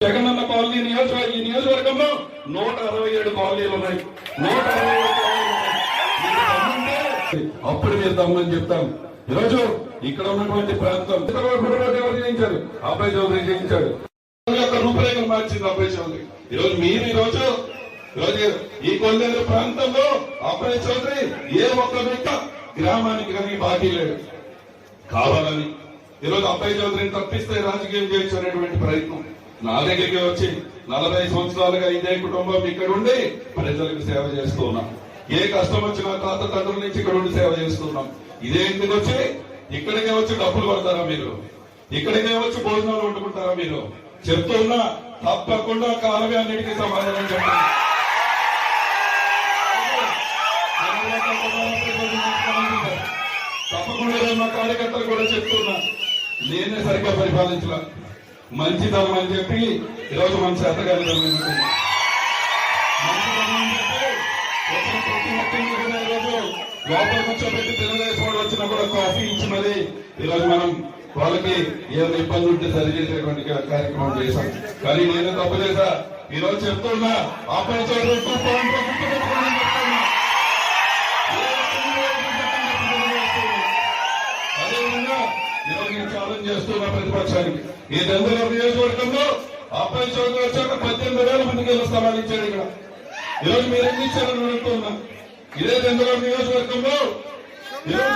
Jagananna colony నియోజకవర్గ ఈ నియోజకవర్గంలో నూట అరవై ఏడు కాలనీలు ఉన్నాయి. నూట అరవై అప్పుడు మీరు దమ్మని చెప్తాను ఈరోజు ఇక్కడ ఉన్నటువంటి ప్రాంతం పుట్టబడి ఎవరు జయించారు అబ్బాయి చౌదరి జయించాడు యొక్క రూపురేఖలు మార్చింది అబ్బాయి చౌదరి. ఈరోజు మీరు ఈరోజు ఈరోజు ఈ కొల్లేరు ప్రాంతంలో అబ్బాయి చౌదరి ఏ ఒక్క వ్యక్త గ్రామానికి కానీ బాకీ లేడు కావాలని. ఈరోజు అబ్బాయి చౌదరిని తప్పిస్తే రాజకీయం చేయొచ్చు ప్రయత్నం. నా దగ్గరికి వచ్చి నలభై సంవత్సరాలుగా ఇదే కుటుంబం ఇక్కడ ఉండి ప్రజలకు సేవ చేస్తున్నాం. ఏ కష్టం వచ్చినా తాత తండ్రుల నుంచి ఇక్కడ ఉండి సేవ చేస్తున్నాం. ఇదే ఇంటికి వచ్చి ఇక్కడికే వచ్చి డబ్బులు పడతారా మీరు? ఇక్కడికే వచ్చి భోజనాలు వండుకుంటారా మీరు? చెప్తున్నా తప్పకుండా కాలమే అన్నిటికీ సమాధానం చెప్పండి తప్పకుండా మా కార్యకర్తలు కూడా చెప్తున్నా. నేనే సరిగ్గా పరిపాలించలా. మంచితనం అని చెప్పి ఈరోజు మన చేతగాలి మంచితనం అని చెప్పి వచ్చిన ప్రతి కూడా ఈరోజు లోపల కూర్చోబెట్టి తెలుగుదేశం వచ్చినా కూడా కాఫీ ఇచ్చి మరి ఈరోజు మనం వాళ్ళకి ఏమైనా ఇబ్బంది ఉంటే సరి చేసేటువంటి కార్యక్రమం చేశాం. కానీ నేను తప్పు చేశా. ఈరోజు చెప్తున్నా ఆపరేషన్ ఈరోజు నేను ఛాలెంజ్ చేస్తున్నా ప్రతిపక్షానికి. ఈ దందల నియోజకవర్గంలో అబ్బాయి చౌదరి వచ్చాక పద్దెనిమిది వేల మందికి ఇళ్ళ స్థలాలు ఇచ్చాడు ఇక్కడ. ఈరోజు మీరు ఎన్ని ఇచ్చారని అడుగుతున్నా ఇదే దందల నియోజకవర్గంలో ఈరోజు